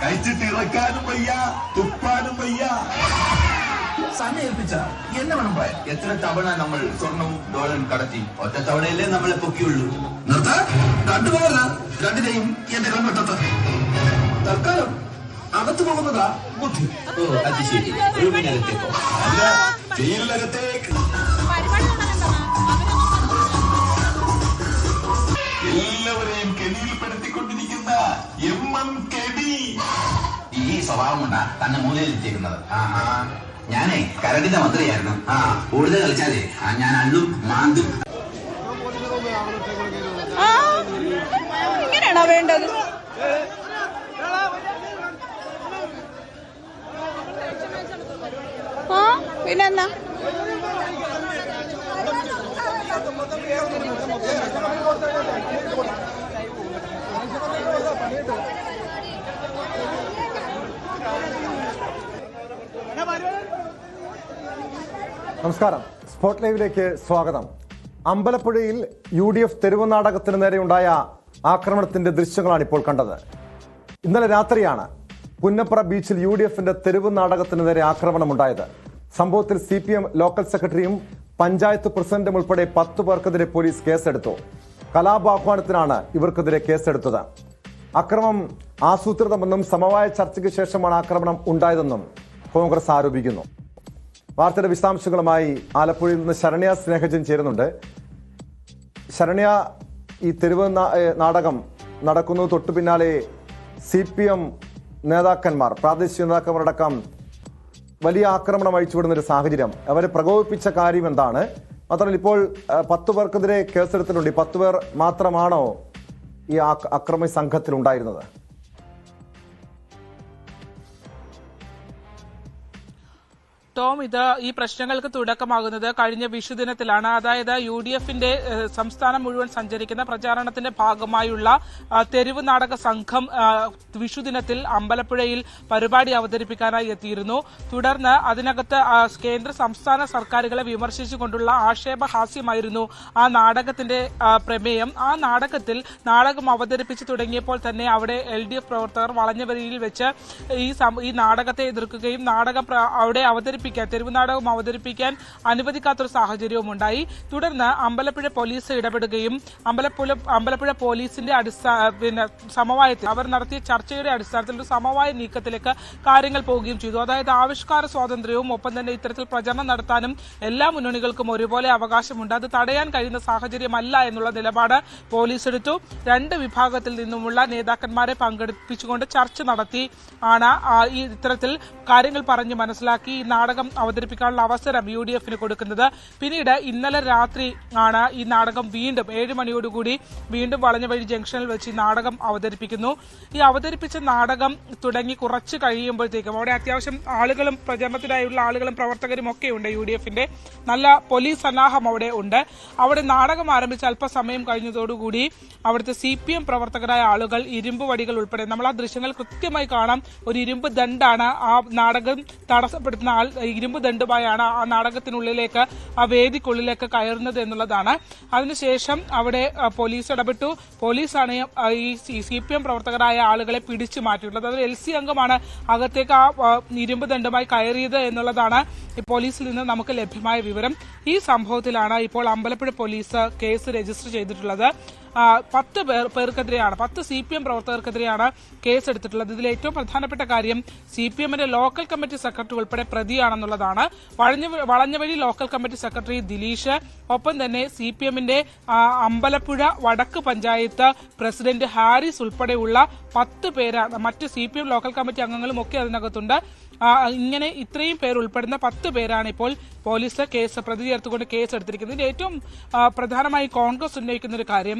കഴിച്ചിട്ട് ഇറക്കാനും വയ്യ തുപ്പാനും വയ്യ സമയേൽപ്പിച്ച എന്നെ വേണം പറയാൻ. എത്ര തവണ നമ്മൾ സ്വർണവും ഡോളറും കടത്തി ഒറ്റ തവണയല്ലേ നമ്മളെ പൊക്കിയുള്ളൂ. നിർത്ത. കണ്ടുപോകരുത് രണ്ടിനെയും എന്റെ കൺവെട്ടത്ത് തൽക്കാലം അകത്തു പോകുന്നതാ ബുദ്ധി. ഓ അത് ശരി. റൂമിനകത്തേക്കോ അല്ല ജയിലിനകത്തേക്ക് എല്ലാവരെയും കെണിയിൽപ്പെടുത്തിക്കൊണ്ടിരിക്കുന്ന എം എം കെണി ഈ സ്വഭാവം കൊണ്ടാണ് തന്നെ ആഹാ. ഞാനേ കരടിന്റെ മന്ത്രിയായിരുന്നു. ആ കൂടുതൽ കളിച്ചാലേ. ഞാൻ അള്ളും മാന്തും. ഇങ്ങനെയാണോ വേണ്ടത്? ആ പിന്നെന്നാ നമസ്കാരം. സ്പോട്ട് ലൈവിലേക്ക് സ്വാഗതം. അമ്പലപ്പുഴയിൽ യു ഡി എഫ് തെരുവ് നാടകത്തിന് നേരെയുണ്ടായ ആക്രമണത്തിന്റെ ദൃശ്യങ്ങളാണ് ഇപ്പോൾ കണ്ടത്. ഇന്നലെ രാത്രിയാണ് പുന്നപ്ര ബീച്ചിൽ യു ഡി എഫിന്റെ തെരുവ് നാടകത്തിന് നേരെ ആക്രമണമുണ്ടായത്. സംഭവത്തിൽ സി പി എം ലോക്കൽ സെക്രട്ടറിയും പഞ്ചായത്ത് പ്രസിഡന്റും ഉൾപ്പെടെ പത്ത് പേർക്കെതിരെ പോലീസ് കേസെടുത്തു. കലാപാഹ്വാനത്തിനാണ് ഇവർക്കെതിരെ കേസെടുത്തത്. അക്രമം ആസൂത്രിതമെന്നും സമവായ ചർച്ചയ്ക്ക് ശേഷമാണ് ആക്രമണം ഉണ്ടായതെന്നും കോൺഗ്രസ് ആരോപിക്കുന്നു. വാർത്തയുടെ വിശദാംശങ്ങളുമായി ആലപ്പുഴയിൽ നിന്ന് ശരണ്യ സ്നേഹജൻ ചേരുന്നുണ്ട്. ശരണ്യ ഈ തെരുവ് നാടകം നടക്കുന്നത് തൊട്ടു പിന്നാലെ സി പി എം നേതാക്കന്മാർ പ്രാദേശിക നേതാക്കന്മാരടക്കം വലിയ ആക്രമണം അഴിച്ചുവിടുന്ന ഒരു സാഹചര്യം. അവരെ പ്രകോപിപ്പിച്ച കാര്യം എന്താണ്? മാത്രമല്ല ഇപ്പോൾ പത്തു പേർക്കെതിരെ കേസെടുത്തിട്ടുണ്ട്. ഈ പത്ത് പേർ മാത്രമാണോ ഈ അക്രമി സംഘത്തിൽ ടോം ഇത് ഈ പ്രശ്നങ്ങൾക്ക് തുടക്കമാകുന്നത് കഴിഞ്ഞ വിഷുദിനത്തിലാണ്. അതായത് യു ഡി എഫിന്റെ സംസ്ഥാനം മുഴുവൻ സഞ്ചരിക്കുന്ന പ്രചാരണത്തിന്റെ ഭാഗമായുള്ള തെരുവ് നാടക സംഘം വിഷു വിഷുദിനത്തിൽ അമ്പലപ്പുഴയിൽ പരിപാടി അവതരിപ്പിക്കാനായി എത്തിയിരുന്നു. തുടർന്ന് അതിനകത്ത് കേന്ദ്ര സംസ്ഥാന സർക്കാരുകളെ വിമർശിച്ചുകൊണ്ടുള്ള ആക്ഷേപഹാസ്യമായിരുന്നു ആ നാടകത്തിന്റെ പ്രമേയം. ആ നാടകത്തിൽ നാടകം അവതരിപ്പിച്ചു തുടങ്ങിയപ്പോൾ തന്നെ അവിടെ എൽ ഡി എഫ് പ്രവർത്തകർ വളഞ്ഞവരിയിൽ വെച്ച് ഈ നാടകത്തെ എതിർക്കുകയും നാടകം അവിടെ അവിടെ അവതരിപ്പിക്കാൻ തെരുവ് നാടകം അവതരിപ്പിക്കാൻ അനുവദിക്കാത്തൊരു സാഹചര്യവും ഉണ്ടായി. തുടർന്ന് അമ്പലപ്പുഴ പോലീസ് ഇടപെടുകയും അമ്പലപ്പുഴ അമ്പലപ്പുഴ പോലീസിന്റെ പിന്നെ സമവായത്തിൽ അവർ നടത്തിയ ചർച്ചയുടെ അടിസ്ഥാനത്തിൽ ഒരു സമവായ നീക്കത്തിലേക്ക് കാര്യങ്ങൾ പോവുകയും ചെയ്തു. അതായത് ആവിഷ്കാര സ്വാതന്ത്ര്യവും ഒപ്പം തന്നെ ഇത്തരത്തിൽ പ്രചരണം നടത്താനും എല്ലാ മുന്നണികൾക്കും ഒരുപോലെ അവകാശമുണ്ട്. അത് തടയാൻ കഴിയുന്ന സാഹചര്യമല്ല എന്നുള്ള നിലപാട് പോലീസ് എടുത്തു. രണ്ട് വിഭാഗത്തിൽ നിന്നുമുള്ള നേതാക്കന്മാരെ പങ്കെടുപ്പിച്ചുകൊണ്ട് ചർച്ച നടത്തി ആണ് ഈ ഇത്തരത്തിൽ കാര്യങ്ങൾ പറഞ്ഞ് മനസ്സിലാക്കി. ഈ നാടകം അവതരിപ്പിക്കാനുള്ള അവസരം യു ഡി എഫിന് കൊടുക്കുന്നത്. പിന്നീട് ഇന്നലെ രാത്രി ആണ് ഈ നാടകം വീണ്ടും ഏഴ് മണിയോടുകൂടി വീണ്ടും വളഞ്ഞവഴി ജംഗ്ഷനിൽ വെച്ച് ഈ നാടകം അവതരിപ്പിക്കുന്നു. ഈ അവതരിപ്പിച്ച നാടകം തുടങ്ങി കുറച്ച് കഴിയുമ്പോഴത്തേക്കും അവിടെ അത്യാവശ്യം ആളുകളും പ്രചരണത്തിനായുള്ള ആളുകളും പ്രവർത്തകരും ഒക്കെ ഉണ്ട് യു ഡി എഫിന്റെ നല്ല പോലീസ് സന്നാഹം അവിടെ ഉണ്ട്. അവിടെ നാടകം ആരംഭിച്ച് അല്പസമയം കഴിഞ്ഞതോടുകൂടി അവിടുത്തെ സി പി എം പ്രവർത്തകരായ ആളുകൾ ഇരുമ്പ് വടികൾ ഉൾപ്പെടെ നമ്മൾ ആ ദൃശ്യങ്ങൾ കൃത്യമായി കാണാം. ഒരു ഇരുമ്പ് ദണ്ടാണ് ആ നാടകം തടസ്സപ്പെടുത്തുന്ന ആൾ ഇരുമ്പ് ദണ്ടുമായാണ് ആ നാടകത്തിനുള്ളിലേക്ക് ആ വേദിക്കുള്ളിലേക്ക് കയറുന്നത് എന്നുള്ളതാണ്. അതിനുശേഷം അവിടെ പോലീസ് ഇടപെട്ടു. പോലീസാണ് ഈ സി പി എം പ്രവർത്തകരായ ആളുകളെ പിടിച്ചു മാറ്റിയിട്ടുള്ളത്. അതൊരു എൽ സി അംഗമാണ് അകത്തേക്ക് ആ ഇരുമ്പ് ദണ്ടുമായി കയറിയത് എന്നുള്ളതാണ് പോലീസിൽ നിന്ന് നമുക്ക് ലഭ്യമായ വിവരം. ഈ സംഭവത്തിലാണ് ഇപ്പോൾ അമ്പലപ്പുഴ പോലീസ് കേസ് രജിസ്റ്റർ ചെയ്തിട്ടുള്ളത്. പത്ത് പേർ പേർക്കെതിരെയാണ് പത്ത് സി പി എം പ്രവർത്തകർക്കെതിരെയാണ് കേസെടുത്തിട്ടുള്ളത്. ഇതിൽ ഏറ്റവും പ്രധാനപ്പെട്ട കാര്യം സി പി എമ്മിന്റെ ലോക്കൽ കമ്മിറ്റി സെക്രട്ടറി ഉൾപ്പെടെ പ്രതിയാണെന്നുള്ളതാണ്. വളഞ്ഞ വളഞ്ഞവഴി ലോക്കൽ കമ്മിറ്റി സെക്രട്ടറി ദിലീഷ് ഒപ്പം തന്നെ സി പി എമ്മിന്റെ അമ്പലപ്പുഴ വടക്ക് പഞ്ചായത്ത് പ്രസിഡന്റ് ഹാരിസ് ഉൾപ്പെടെയുള്ള പത്ത് പേരാണ് മറ്റ് C P M local committee അംഗങ്ങളും ഒക്കെ അതിനകത്തുണ്ട്. ഇങ്ങനെ ഇത്രയും പേർ ഉൾപ്പെടുന്ന പത്ത് പേരാണ് ഇപ്പോൾ പോലീസ് കേസ് പ്രതി ചേർത്തുകൊണ്ട് കേസ് എടുത്തിരിക്കുന്നത് ഏറ്റവും പ്രധാനമായി കോൺഗ്രസ് ഉന്നയിക്കുന്ന ഒരു കാര്യം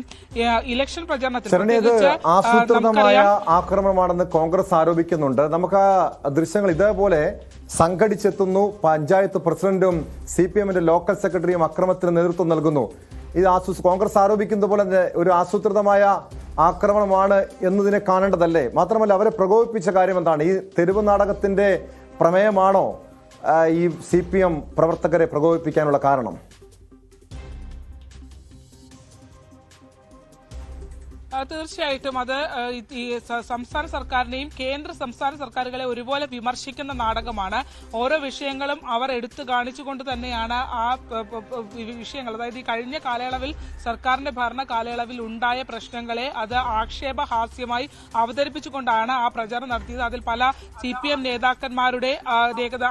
ഇലക്ഷൻ പ്രചാരണത്തിൽ ആസൂത്രിതമായ ആക്രമണമാണെന്ന് കോൺഗ്രസ് ആരോപിക്കുന്നുണ്ട്. നമുക്ക് ആ ദൃശ്യങ്ങൾ ഇതേപോലെ സംഘടിച്ചെത്തുന്നു. പഞ്ചായത്ത് പ്രസിഡന്റും സി പി എമ്മിന്റെ ലോക്കൽ സെക്രട്ടറിയും അക്രമത്തിന് നേതൃത്വം നൽകുന്നു. ഇത് ആസൂ- കോൺഗ്രസ് ആരോപിക്കുന്നത് പോലെ തന്നെ ഒരു ആസൂത്രിതമായ ആക്രമണമാണ് എന്നതിനെ കാണേണ്ടതല്ലേ? മാത്രമല്ല അവരെ പ്രകോപിപ്പിച്ച കാര്യം എന്താണ്? ഈ തെരുവ് നാടകത്തിന്റെ പ്രമേയമാണോ ഈ സി പി എം പ്രവർത്തകരെ പ്രകോപിപ്പിക്കാനുള്ള കാരണം? തീർച്ചയായിട്ടും അത് ഈ- സംസ്ഥാന സർക്കാരിനെയും കേന്ദ്ര സംസ്ഥാന സർക്കാരുകളെ ഒരുപോലെ വിമർശിക്കുന്ന നാടകമാണ്. ഓരോ വിഷയങ്ങളും അവർ എടുത്തു കാണിച്ചുകൊണ്ട് തന്നെയാണ് ആ വിഷയങ്ങൾ. അതായത് ഈ കഴിഞ്ഞ കാലയളവിൽ സർക്കാരിന്റെ ഭരണ കാലയളവിൽ ഉണ്ടായ പ്രശ്നങ്ങളെ അത് ആക്ഷേപഹാസ്യമായി അവതരിപ്പിച്ചുകൊണ്ടാണ് ആ പ്രചാരണം നടത്തിയത്. അതിൽ പല സി പി എം നേതാക്കന്മാരുടെ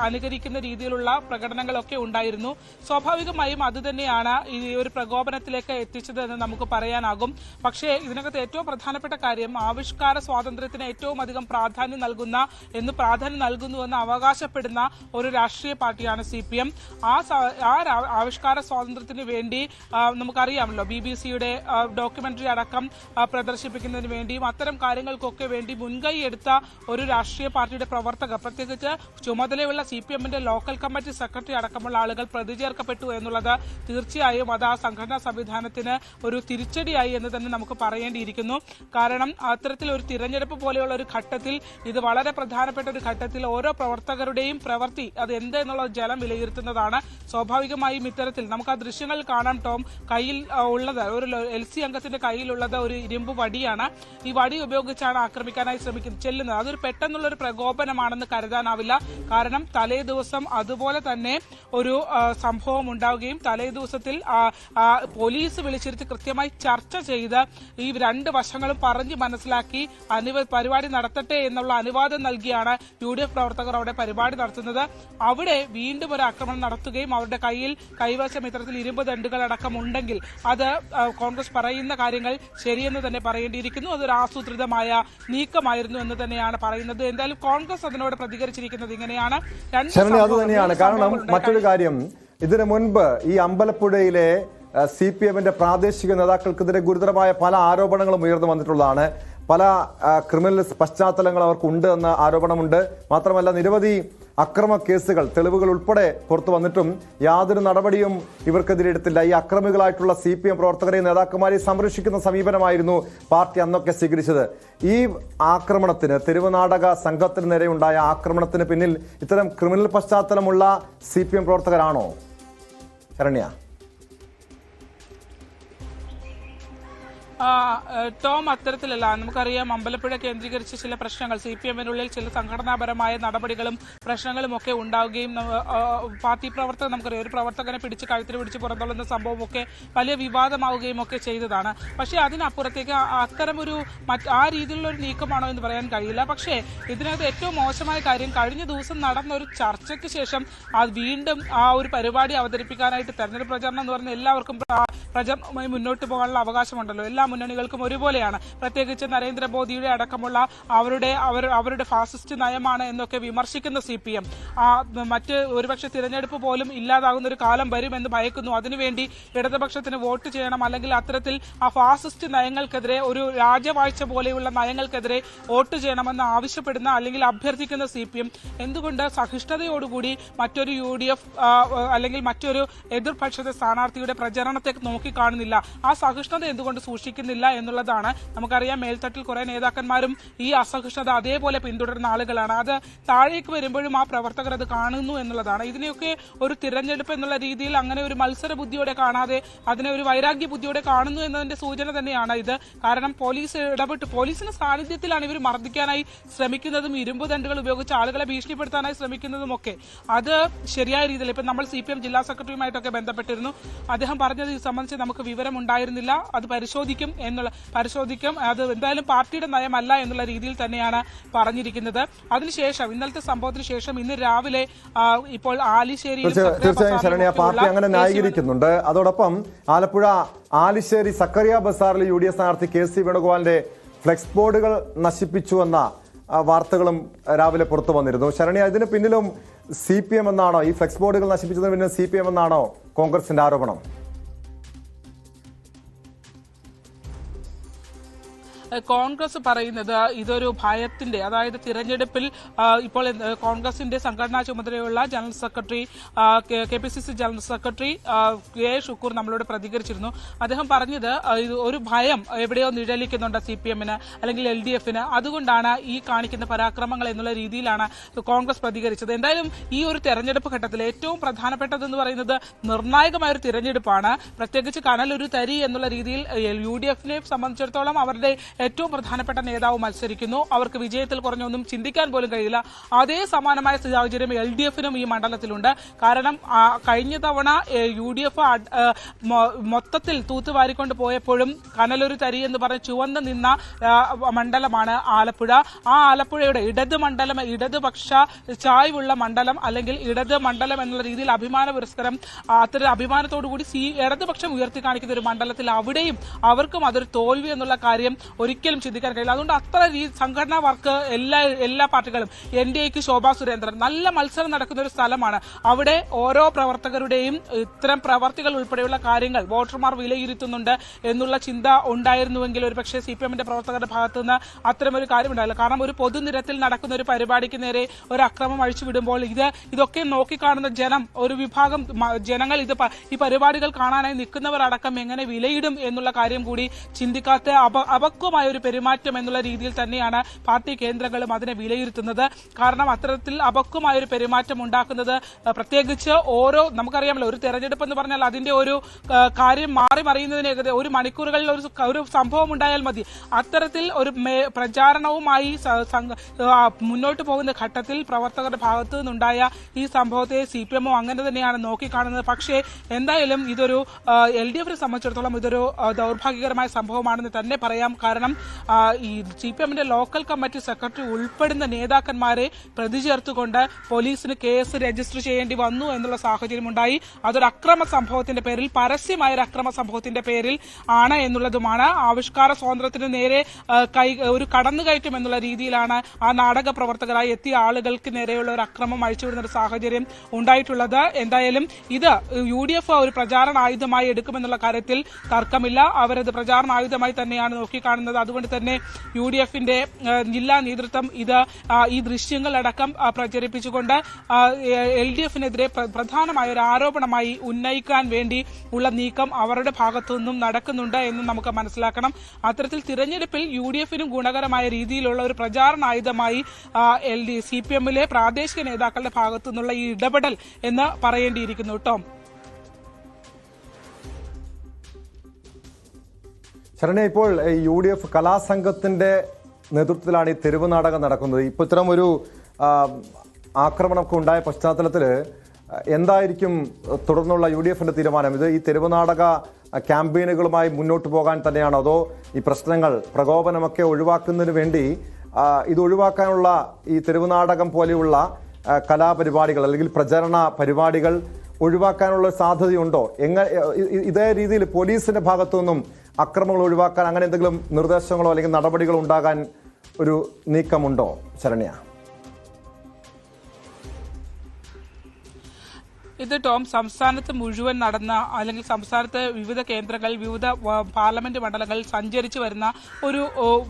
അനുകരിക്കുന്ന രീതിയിലുള്ള പ്രകടനങ്ങളൊക്കെ ഉണ്ടായിരുന്നു. സ്വാഭാവികമായും അത് തന്നെയാണ് ഈ ഒരു പ്രകോപനത്തിലേക്ക് എത്തിച്ചത് എന്ന് നമുക്ക് പറയാനാകും. പക്ഷേ ഇതിനകത്ത് ഏറ്റവും പ്രധാനപ്പെട്ട കാര്യം ആവിഷ്കാര സ്വാതന്ത്ര്യത്തിന് ഏറ്റവും അധികം പ്രാധാന്യം നൽകുന്ന എന്ന് പ്രാധാന്യം നൽകുന്നുവെന്ന് അവകാശപ്പെടുന്ന ഒരു രാഷ്ട്രീയ പാർട്ടിയാണ് സി പി എം. ആ ആവിഷ്കാര സ്വാതന്ത്ര്യത്തിന് വേണ്ടി നമുക്കറിയാമല്ലോ ബി ബി സിയുടെ ഡോക്യുമെന്ററി അടക്കം പ്രദർശിപ്പിക്കുന്നതിന് വേണ്ടിയും അത്തരം കാര്യങ്ങൾക്കൊക്കെ വേണ്ടി മുൻകൈ എടുത്ത ഒരു രാഷ്ട്രീയ പാർട്ടിയുടെ പ്രവർത്തകർ പ്രത്യേകിച്ച് ചുമതലയുള്ള സി പി എമ്മിന്റെ ലോക്കൽ കമ്മിറ്റി സെക്രട്ടറി അടക്കമുള്ള ആളുകൾ പ്രതിചേർക്കപ്പെട്ടു എന്നുള്ളത് തീർച്ചയായും അത് ആ സംഘടനാ സംവിധാനത്തിന് ഒരു തിരിച്ചടിയായി എന്ന് തന്നെ നമുക്ക് പറയേണ്ടിയിരിക്കുന്നു കാരണം അത്തരത്തിൽ ഒരു തിരഞ്ഞെടുപ്പ് പോലെയുള്ള ഒരു ഘട്ടത്തിൽ ഇത് വളരെ പ്രധാനപ്പെട്ട ഒരു ഘട്ടത്തിൽ ഓരോ പ്രവർത്തകരുടെയും പ്രവൃത്തി അത് എന്ത് എന്നുള്ള ജലം വിലയിരുത്തുന്നതാണ് സ്വാഭാവികമായും ഇത്തരത്തിൽ. നമുക്ക് ആ ദൃശ്യങ്ങൾ കാണാം ടോം. കയ്യിൽ ഉള്ളത് ഒരു എൽ സി അംഗത്തിന്റെ കയ്യിലുള്ളത് ഒരു ഇരുമ്പ് വടിയാണ്. ഈ വടി ഉപയോഗിച്ചാണ് ആക്രമിക്കാനായി ശ്രമിക്കുന്നത് ചെല്ലുന്നത്. അതൊരു പെട്ടെന്നുള്ള ഒരു പ്രകോപനമാണെന്ന് കരുതാനാവില്ല. കാരണം തലേ ദിവസം അതുപോലെ തന്നെ ഒരു സംഭവം ഉണ്ടാവുകയും തലേ ദിവസത്തിൽ പോലീസ് വിളിച്ചിരുത്തി കൃത്യമായി ചർച്ച ചെയ്ത് ഈ രണ്ട് വശങ്ങളും പറഞ്ഞ് മനസ്സിലാക്കി അനുവ പരിപാടി നടത്തട്ടെ എന്നുള്ള അനുവാദം നൽകിയാണ് യു ഡി എഫ് പ്രവർത്തകർ അവിടെ പരിപാടി നടത്തുന്നത്. അവിടെ വീണ്ടും ഒരു ആക്രമണം നടത്തുകയും അവരുടെ കയ്യിൽ കൈവശം ഇത്തരത്തിൽ ഇരുമ്പ് ദണ്ടുകൾ അടക്കം ഉണ്ടെങ്കിൽ അത് കോൺഗ്രസ് പറയുന്ന കാര്യങ്ങൾ ശരിയെന്ന് തന്നെ പറയേണ്ടിയിരിക്കുന്നു. അതൊരു ആസൂത്രിതമായ നീക്കമായിരുന്നു എന്ന് തന്നെയാണ് പറയുന്നത്. എന്തായാലും കോൺഗ്രസ് അതിനോട് പ്രതികരിച്ചിരിക്കുന്നത് ഇങ്ങനെയാണ്. രണ്ട് ശരണി അത് തന്നെയാണ്. കാരണം മറ്റൊരു കാര്യം ഇതിനു മുൻപ് ഈ അമ്പലപ്പുഴയിലെ സി പി എമ്മിന്റെ പ്രാദേശിക നേതാക്കൾക്കെതിരെ ഗുരുതരമായ പല ആരോപണങ്ങളും ഉയർന്നു വന്നിട്ടുള്ളതാണ്. പല ക്രിമിനൽ പശ്ചാത്തലങ്ങൾ അവർക്കുണ്ട് എന്ന ആരോപണമുണ്ട്. മാത്രമല്ല നിരവധി അക്രമ കേസുകൾ തെളിവുകൾ ഉൾപ്പെടെ പുറത്തു വന്നിട്ടും യാതൊരു നടപടിയും ഇവർക്കെതിരെ എടുത്തില്ല. ഈ അക്രമികളായിട്ടുള്ള സി പി എം പ്രവർത്തകരെയും നേതാക്കന്മാരെയും സംരക്ഷിക്കുന്ന സമീപനമായിരുന്നു പാർട്ടി അന്നൊക്കെ സ്വീകരിച്ചത്. ഈ ആക്രമണത്തിന് തെരുവുനാടക സംഘത്തിന് നേരെയുണ്ടായ ആക്രമണത്തിന് പിന്നിൽ ഇത്തരം ക്രിമിനൽ പശ്ചാത്തലമുള്ള സി പി എം പ്രവർത്തകരാണോ? ശരണ്യ. ടോം അത്തരത്തിലല്ല. നമുക്കറിയാം അമ്പലപ്പുഴ കേന്ദ്രീകരിച്ച് ചില പ്രശ്നങ്ങൾ സി പി എമ്മിനുള്ളിൽ ചില സംഘടനാപരമായ നടപടികളും പ്രശ്നങ്ങളും ഒക്കെ ഉണ്ടാവുകയും പാർട്ടി പ്രവർത്തകർ നമുക്കറിയാം ഒരു പ്രവർത്തകനെ പിടിച്ച് കഴുത്തിൽ പിടിച്ച് പുറന്തള്ളുന്ന സംഭവമൊക്കെ വലിയ വിവാദമാവുകയും ഒക്കെ ചെയ്തതാണ്. പക്ഷേ അതിനപ്പുറത്തേക്ക് അത്തരമൊരു മറ്റ് ആ രീതിയിലുള്ള ഒരു നീക്കമാണോ എന്ന് പറയാൻ കഴിയില്ല. പക്ഷേ ഇതിനകത്ത് ഏറ്റവും മോശമായ കാര്യം കഴിഞ്ഞ ദിവസം നടന്ന ഒരു ചർച്ചയ്ക്ക് ശേഷം അത് വീണ്ടും ആ ഒരു പരിപാടി അവതരിപ്പിക്കാനായിട്ട് തെരഞ്ഞെടുപ്പ് പ്രചാരണം എന്ന് പറഞ്ഞ എല്ലാവർക്കും പ്ര- പ്രചരണവുമായി മുന്നോട്ട് പോകാനുള്ള അവകാശമുണ്ടല്ലോ. എല്ലാ മുന്നണികൾക്കും ഒരുപോലെയാണ്. പ്രത്യേകിച്ച് നരേന്ദ്രമോദിയുടെ അടക്കമുള്ള അവരുടെ അവരുടെ ഫാസിസ്റ്റ് നയമാണ് എന്നൊക്കെ വിമർശിക്കുന്ന സി പി എം മറ്റ് ഒരുപക്ഷെ തിരഞ്ഞെടുപ്പ് പോലും ഇല്ലാതാകുന്ന ഒരു കാലം വരുമെന്ന് ഭയക്കുന്നു. അതിനുവേണ്ടി ഇടതുപക്ഷത്തിന് വോട്ട് ചെയ്യണം അല്ലെങ്കിൽ അത്തരത്തിൽ ആ ഫാസിസ്റ്റ് നയങ്ങൾക്കെതിരെ ഒരു രാജവാഴ്ച പോലെയുള്ള നയങ്ങൾക്കെതിരെ വോട്ട് ചെയ്യണമെന്ന് ആവശ്യപ്പെടുന്ന അല്ലെങ്കിൽ അഭ്യർത്ഥിക്കുന്ന സി പി എം എന്തുകൊണ്ട് സഹിഷ്ണുതയോടുകൂടി മറ്റൊരു യു ഡി എഫ് അല്ലെങ്കിൽ മറ്റൊരു എതിർപക്ഷത്തെ സ്ഥാനാർത്ഥിയുടെ പ്രചരണത്തെ നോക്കിക്കാണുന്നില്ല. ആ സഹിഷ്ണുത എന്തുകൊണ്ട് സൂക്ഷിക്കുന്നില്ല എന്നുള്ളതാണ് നമുക്കറിയാം. മേൽത്തട്ടിൽ കുറെ നേതാക്കന്മാരും ഈ അസഹിഷ്ണുത അതേപോലെ പിന്തുടരുന്ന ആളുകളാണ്. അത് താഴേക്ക് വരുമ്പോഴും ആ പ്രവർത്തകർ അത് കാണുന്നു എന്നുള്ളതാണ്. ഇതിനെയൊക്കെ ഒരു തിരഞ്ഞെടുപ്പ് എന്നുള്ള രീതിയിൽ അങ്ങനെ ഒരു മത്സര ബുദ്ധിയോടെ കാണാതെ അതിനെ ഒരു വൈരാഗ്യ ബുദ്ധിയോടെ കാണുന്നു എന്നതിന്റെ സൂചന തന്നെയാണ് ഇത്. കാരണം പോലീസ് ഇടപെട്ട് പോലീസിന്റെ സാന്നിധ്യത്തിലാണ് ഇവർ മർദ്ദിക്കാനായി ശ്രമിക്കുന്നതും ഇരുമ്പ് ദണ്ടുകൾ ഉപയോഗിച്ച് ആളുകളെ ഭീഷണിപ്പെടുത്താനായി ശ്രമിക്കുന്നതും ഒക്കെ അത് ശരിയായ രീതിയിൽ ഇപ്പം നമ്മൾ സി പി എം ജില്ലാ സെക്രട്ടറിയുമായിട്ടൊക്കെ ബന്ധപ്പെട്ടിരുന്നു. അദ്ദേഹം പറഞ്ഞത് സംബന്ധിച്ച് നമുക്ക് വിവരം ഉണ്ടായിരുന്നില്ല അത് പരിശോധിക്കും എന്നുള്ള പരിശോധിക്കും. അത് എന്തായാലും പാർട്ടിയുടെ നയമല്ല എന്നുള്ള രീതിയിൽ തന്നെയാണ് പറഞ്ഞിരിക്കുന്നത്. അതിനുശേഷം ഇന്നലത്തെ സംഭവത്തിന് ശേഷം ഇന്ന് രാവിലെ ഇപ്പോൾ ആലിശ്ശേരി തീർച്ച- തീർച്ചയായും ശരണ്യ പാർട്ടി അങ്ങനെ ന്യായീകരിക്കുന്നുണ്ട്. അതോടൊപ്പം ആലപ്പുഴ ആലിശ്ശേരി സക്കറിയ ബസാറിൽ യു ഡി എഫ് സ്ഥാനാർത്ഥി കെ സി വേണുഗോപാലിന്റെ ഫ്ലെക്സ് ബോർഡുകൾ നശിപ്പിച്ചുവെന്ന എന്ന വാർത്തകളും രാവിലെ പുറത്തു വന്നിരുന്നു. ശരണ്യ ഇതിന് പിന്നിലും സി പി എം എന്നാണോ? ഈ ഫ്ലെക്സ് ബോർഡുകൾ നശിപ്പിച്ചതിന് പിന്നിലും സി പി എം എന്നാണോ കോൺഗ്രസിന്റെ ആരോപണം? കോൺഗ്രസ് പറയുന്നത് ഇതൊരു ഭയത്തിന്റെ അതായത് തിരഞ്ഞെടുപ്പിൽ ഇപ്പോൾ കോൺഗ്രസിന്റെ സംഘടനാ ചുമതലയുള്ള general secretary K P C C general secretary K Shukkoor നമ്മളോട് പ്രതികരിച്ചിരുന്നു. അദ്ദേഹം പറഞ്ഞത് ഒരു ഭയം എവിടെയോ നിഴലിക്കുന്നുണ്ട് സി പി എമ്മിന് അല്ലെങ്കിൽ എൽ ഡി എഫിന്. അതുകൊണ്ടാണ് ഈ കാണിക്കുന്ന പരാക്രമങ്ങൾ എന്നുള്ള രീതിയിലാണ് കോൺഗ്രസ് പ്രതികരിച്ചത്. എന്തായാലും ഈ ഒരു തെരഞ്ഞെടുപ്പ് ഘട്ടത്തിൽ ഏറ്റവും പ്രധാനപ്പെട്ടതെന്ന് പറയുന്നത് നിർണായകമായ ഒരു തിരഞ്ഞെടുപ്പാണ്. പ്രത്യേകിച്ച് കനലൊരു തരി എന്നുള്ള രീതിയിൽ യു ഡി എഫിനെ സംബന്ധിച്ചിടത്തോളം അവരുടെ ഏറ്റവും പ്രധാനപ്പെട്ട നേതാവ് മത്സരിക്കുന്നു. അവർക്ക് വിജയത്തിൽ കുറഞ്ഞൊന്നും ചിന്തിക്കാൻ പോലും കഴിയില്ല. അതേ സമാനമായ സാഹചര്യം എൽ ഡി എഫിനും ഈ മണ്ഡലത്തിലുണ്ട്. കാരണം കഴിഞ്ഞ തവണ യു ഡി എഫ് മൊത്തത്തിൽ തൂത്തുവാരിക്കൊണ്ട് പോയപ്പോഴും കനലൊരു തരി എന്ന് പറഞ്ഞ് ചുവന്ന് നിന്ന മണ്ഡലമാണ് ആലപ്പുഴ. ആ ആലപ്പുഴയുടെ ഇടത് മണ്ഡലം ഇടതുപക്ഷ ചായ്വുള്ള മണ്ഡലം അല്ലെങ്കിൽ ഇടത് മണ്ഡലം എന്നുള്ള രീതിയിൽ അഭിമാന പുരസ്കാരം അത്തരം അഭിമാനത്തോടു കൂടി സി ഇടതുപക്ഷം ഉയർത്തി കാണിക്കുന്ന ഒരു മണ്ഡലത്തിൽ അവിടെയും അവർക്കും അതൊരു തോൽവി എന്നുള്ള കാര്യം ഒരിക്കലും ചിന്തിക്കാൻ കഴിയില്ല. അതുകൊണ്ട് അത്ര സംഘടനാ വർക്ക് എല്ലാ എല്ലാ പാർട്ടികളും എൻ ഡി എക്ക് ശോഭാ സുരേന്ദ്രൻ നല്ല മത്സരം നടക്കുന്ന ഒരു സ്ഥലമാണ്. അവിടെ ഓരോ പ്രവർത്തകരുടെയും ഇത്തരം പ്രവർത്തികൾ ഉൾപ്പെടെയുള്ള കാര്യങ്ങൾ വോട്ടർമാർ വിലയിരുത്തുന്നുണ്ട് എന്നുള്ള ചിന്ത ഉണ്ടായിരുന്നുവെങ്കിൽ ഒരു പക്ഷേ സി പി എമ്മിന്റെ പ്രവർത്തകരുടെ ഭാഗത്തു നിന്ന് അത്തരമൊരു കാര്യം ഉണ്ടായില്ല കാരണം ഒരു പൊതുനിരത്തിൽ നടക്കുന്ന ഒരു പരിപാടിക്ക് നേരെ ഒരു അക്രമം അഴിച്ചുവിടുമ്പോൾ ഇത് ഇതൊക്കെ നോക്കിക്കാണുന്ന ജനം ഒരു വിഭാഗം ജനങ്ങൾ ഇത് ഈ പരിപാടികൾ കാണാനായി നിൽക്കുന്നവർ അടക്കം എങ്ങനെ വിലയിടും എന്നുള്ള കാര്യം കൂടി ചിന്തിക്കാത്ത അപ അപക്വമായ ഒരു പെരുമാറ്റം എന്നുള്ള രീതിയിൽ തന്നെയാണ് പാർട്ടി കേന്ദ്രങ്ങളും അതിനെ വിലയിരുത്തുന്നത്. കാരണം അത്തരത്തിൽ അപക്വമായ ഒരു പെരുമാറ്റം ഉണ്ടാക്കുന്നത് പ്രത്യേകിച്ച് ഓരോ നമുക്കറിയാമല്ലോ ഒരു തെരഞ്ഞെടുപ്പ് എന്ന് പറഞ്ഞാൽ അതിന്റെ ഒരു കാര്യം മാറി മറിയുന്നതിന് ഏകദേശം ഒരു മണിക്കൂറുകളിൽ ഒരു ഒരു സംഭവം ഉണ്ടായാൽ മതി. അത്തരത്തിൽ ഒരു പ്രചാരണവുമായി മുന്നോട്ട് പോകുന്ന ഘട്ടത്തിൽ പ്രവർത്തകരുടെ ഭാഗത്തു നിന്നുണ്ടായ ഈ സംഭവത്തെ സി പി എമ്മോ അങ്ങനെ തന്നെയാണ് നോക്കിക്കാണുന്നത്. പക്ഷേ എന്തായാലും ഇതൊരു എൽ ഡി എഫിനെ സംബന്ധിച്ചിടത്തോളം ഇതൊരു ദൗർഭാഗ്യകരമായ സംഭവമാണെന്ന് തന്നെ പറയാം. കാരണം ആ, ഈ സി പി എമ്മിന്റെ ലോക്കൽ കമ്മിറ്റി സെക്രട്ടറി ഉൾപ്പെടുന്ന നേതാക്കന്മാരെ പ്രതി ചേർത്തുകൊണ്ട് പോലീസിന് കേസ് രജിസ്റ്റർ ചെയ്യേണ്ടി വന്നു എന്നുള്ള സാഹചര്യം ഉണ്ടായി അതൊരു അക്രമ സംഭവത്തിന്റെ പേരിൽ പരസ്യമായ ഒരു അക്രമ സംഭവത്തിന്റെ പേരിൽ ആണ് എന്നുള്ളതുമാണ്. ആവിഷ്കാര സ്വാതന്ത്ര്യത്തിന് നേരെ കൈ ഒരു കടന്നുകയറ്റം എന്നുള്ള രീതിയിലാണ് ആ നാടക പ്രവർത്തകരായി എത്തിയ ആളുകൾക്ക് നേരെയുള്ള ഒരു അക്രമം അഴിച്ചുവിടുന്ന ഒരു സാഹചര്യം ഉണ്ടായിട്ടുള്ളത്. എന്തായാലും ഇത് യു ഡി എഫ് ഒരു പ്രചാരണ ആയുധമായി എടുക്കുമെന്നുള്ള കാര്യത്തിൽ തർക്കമില്ല. അവരത് പ്രചാരണ ആയുധമായി തന്നെയാണ് നോക്കിക്കാണുന്നത്. അതുകൊണ്ട് തന്നെ യു ഡി എഫിന്റെ ജില്ലാ നേതൃത്വം ഇത് ഈ ദൃശ്യങ്ങളടക്കം പ്രചരിപ്പിച്ചുകൊണ്ട് എൽ ഡി എഫിനെതിരെ പ്രധാനമായ ഒരു ആരോപണമായി ഉന്നയിക്കാൻ വേണ്ടി ഉള്ള നീക്കം അവരുടെ ഭാഗത്തു നിന്നും നടക്കുന്നുണ്ട് എന്ന് നമുക്ക് മനസ്സിലാക്കണം. അത്തരത്തിൽ തിരഞ്ഞെടുപ്പിൽ യു ഡി എഫിനും ഗുണകരമായ രീതിയിലുള്ള ഒരു പ്രചാരണ ആയുധമായി എൽ ഡി സി പി എമ്മിലെ പ്രാദേശിക നേതാക്കളുടെ ഭാഗത്തു നിന്നുള്ള ഈ ഇടപെടൽ എന്ന് പറയേണ്ടിയിരിക്കുന്നു ടോം ശരണ ഇപ്പോൾ യു ഡി എഫ് കലാസംഘത്തിന്റെ നേതൃത്വത്തിലാണ് ഈ തെരുവ് നാടകം നടക്കുന്നത്. ഇപ്പൊ ഇത്തരം ഒരു ആക്രമണമൊക്കെ ഉണ്ടായ പശ്ചാത്തലത്തിൽ എന്തായിരിക്കും തുടർന്നുള്ള യു ഡി എഫിന്റെ തീരുമാനം? ഇത് ഈ തെരുവ് നാടക ക്യാമ്പയിനുകളുമായി മുന്നോട്ട് പോകാൻ തന്നെയാണോ? അതോ ഈ പ്രശ്നങ്ങൾ പ്രകോപനമൊക്കെ ഒഴിവാക്കുന്നതിന് വേണ്ടി ഇത് ഒഴിവാക്കാനുള്ള ഈ തെരുവ് നാടകം പോലെയുള്ള കലാപരിപാടികൾ അല്ലെങ്കിൽ പ്രചരണ പരിപാടികൾ ഒഴിവാക്കാനുള്ള സാധ്യതയുണ്ടോ? ഇ- ഇതേ രീതിയിൽ പോലീസിന്റെ ഭാഗത്തു നിന്നും അക്രമങ്ങൾ ഒഴിവാക്കാൻ അങ്ങനെ എന്തെങ്കിലും നിർദ്ദേശങ്ങളോ അല്ലെങ്കിൽ നടപടികളോ ഉണ്ടാകാൻ ഒരു നീക്കമുണ്ടോ? ശരണ്യ. ഇത് ടോം സംസ്ഥാനത്ത് മുഴുവൻ നടന്ന അല്ലെങ്കിൽ സംസ്ഥാനത്ത് വിവിധ കേന്ദ്രങ്ങൾ വിവിധ പാർലമെന്റ് മണ്ഡലങ്ങളിൽ സഞ്ചരിച്ചു വരുന്ന ഒരു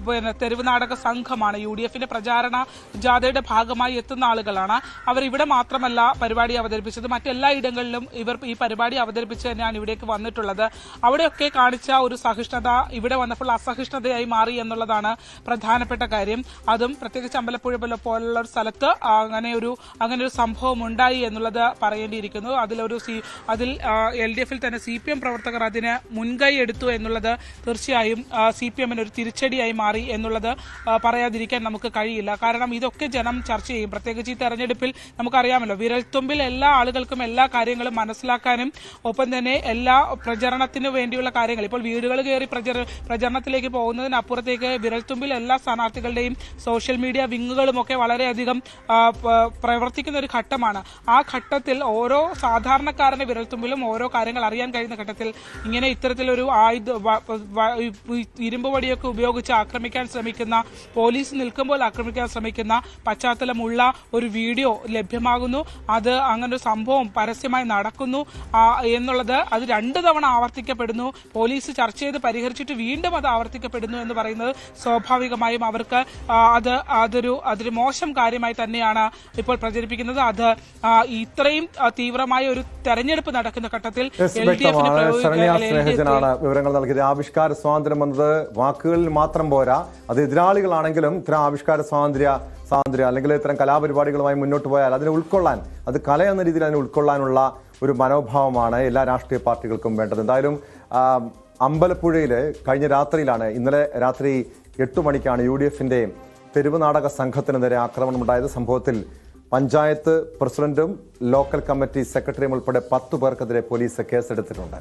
പിന്നെ തെരുവ് നാടക സംഘമാണ്. യു ഡി എഫിന്റെ പ്രചാരണ ജാഥയുടെ ഭാഗമായി എത്തുന്ന ആളുകളാണ്. അവർ ഇവിടെ മാത്രമല്ല പരിപാടി അവതരിപ്പിച്ചത്. മറ്റെല്ലാ ഇടങ്ങളിലും ഇവർ ഈ പരിപാടി അവതരിപ്പിച്ച് തന്നെയാണ് ഇവിടേക്ക് വന്നിട്ടുള്ളത്. അവിടെയൊക്കെ കാണിച്ച ഒരു സഹിഷ്ണുത ഇവിടെ വന്നപ്പോൾ അസഹിഷ്ണുതയായി മാറി എന്നുള്ളതാണ് പ്രധാനപ്പെട്ട കാര്യം. അതും പ്രത്യേകിച്ച് അമ്പലപ്പുഴ പോലെ- പോലുള്ള ഒരു സ്ഥലത്ത് അങ്ങനെ ഒരു അങ്ങനെ ഒരു സംഭവം ഉണ്ടായി എന്നുള്ളത് പറയേണ്ടിയിരിക്കുന്നു. അതിലൊരു സി അതിൽ എൽ ഡി എഫിൽ തന്നെ സി പി എം പ്രവർത്തകർ അതിന് മുൻകൈ എടുത്തു എന്നുള്ളത് തീർച്ചയായും സി പി എമ്മിന് ഒരു തിരിച്ചടിയായി മാറി എന്നുള്ളത് പറയാതിരിക്കാൻ നമുക്ക് കഴിയില്ല. കാരണം ഇതൊക്കെ ജനം ചർച്ച ചെയ്യും. പ്രത്യേകിച്ച് ഈ തെരഞ്ഞെടുപ്പിൽ നമുക്കറിയാമല്ലോ വിരൽത്തുമ്പിൽ എല്ലാ ആളുകൾക്കും എല്ലാ കാര്യങ്ങളും മനസ്സിലാക്കാനും ഒപ്പം തന്നെ എല്ലാ പ്രചരണത്തിന് വേണ്ടിയുള്ള കാര്യങ്ങൾ. ഇപ്പോൾ വീടുകൾ കയറി പ്രചര പ്രചരണത്തിലേക്ക് പോകുന്നതിനപ്പുറത്തേക്ക് വിരൽത്തുമ്പിൽ എല്ലാ സ്ഥാനാർത്ഥികളുടെയും സോഷ്യൽ മീഡിയ വിങ്ങുകളും ഒക്കെ വളരെയധികം പ്രവർത്തിക്കുന്ന ഒരു ഘട്ടമാണ്. ആ ഘട്ടത്തിൽ ഓരോ സാധാരണക്കാരന്റെ വിരൽത്തുമ്പിലും ഓരോ കാര്യങ്ങൾ അറിയാൻ കഴിയുന്ന ഘട്ടത്തിൽ ഇങ്ങനെ ഇത്തരത്തിലൊരു ആയുധ ഇരുമ്പ് വടിയൊക്കെ ഉപയോഗിച്ച് ആക്രമിക്കാൻ ശ്രമിക്കുന്ന പോലീസ് നിൽക്കുമ്പോൾ ആക്രമിക്കാൻ ശ്രമിക്കുന്ന പശ്ചാത്തലമുള്ള ഒരു വീഡിയോ ലഭ്യമാകുന്നു. അത് അങ്ങനെ ഒരു സംഭവം പരസ്യമായി നടക്കുന്നു. എന്നുള്ളത് അത് രണ്ടു തവണ ആവർത്തിക്കപ്പെടുന്നു. പോലീസ് ചർച്ച ചെയ്ത് പരിഹരിച്ചിട്ട് വീണ്ടും അത് ആവർത്തിക്കപ്പെടുന്നു എന്ന് പറയുന്നത് സ്വാഭാവികമായും അവർക്ക് അത് അതൊരു അതൊരു മോശം കാര്യമായി തന്നെയാണ് ഇപ്പോൾ പ്രചരിപ്പിക്കുന്നത്. അത് ഇത്രയും ആ, തീവ്രമായ ഒരു തെരഞ്ഞെടുപ്പ് നടക്കുന്ന ഘട്ടത്തിൽ ശരണ്യാസ്നേഹജനാണ് സ്നേഹജനാണ് വിവരങ്ങൾ നൽകിയത്. ആവിഷ്കാര സ്വാതന്ത്ര്യം എന്നത് വാക്കുകളിൽ മാത്രം പോരാ. അത് എതിരാളികളാണെങ്കിലും ഇത്തരം ആവിഷ്കാര സ്വാതന്ത്ര്യ സ്വാതന്ത്ര്യം അല്ലെങ്കിൽ ഇത്തരം കലാപരിപാടികളുമായി മുന്നോട്ട് പോയാൽ അതിനെ ഉൾക്കൊള്ളാൻ അത് കല എന്ന രീതിയിൽ അതിനെ ഉൾക്കൊള്ളാനുള്ള ഒരു മനോഭാവമാണ് എല്ലാ രാഷ്ട്രീയ പാർട്ടികൾക്കും വേണ്ടത്. എന്തായാലും അമ്പലപ്പുഴയിൽ കഴിഞ്ഞ രാത്രിയിലാണ് ഇന്നലെ രാത്രി എട്ടു മണിക്കാണ് യു ഡി എഫിന്റെയും തെരുവ് നാടക സംഘത്തിനെതിരെ ആക്രമണമുണ്ടായത്. സംഭവത്തിൽ പഞ്ചായത്ത് പ്രസിഡന്റും ലോക്കൽ കമ്മിറ്റി സെക്രട്ടറിയും ഉൾപ്പെടെ പത്തു പേർക്കെതിരെ പോലീസ് കേസെടുത്തിട്ടുണ്ട്.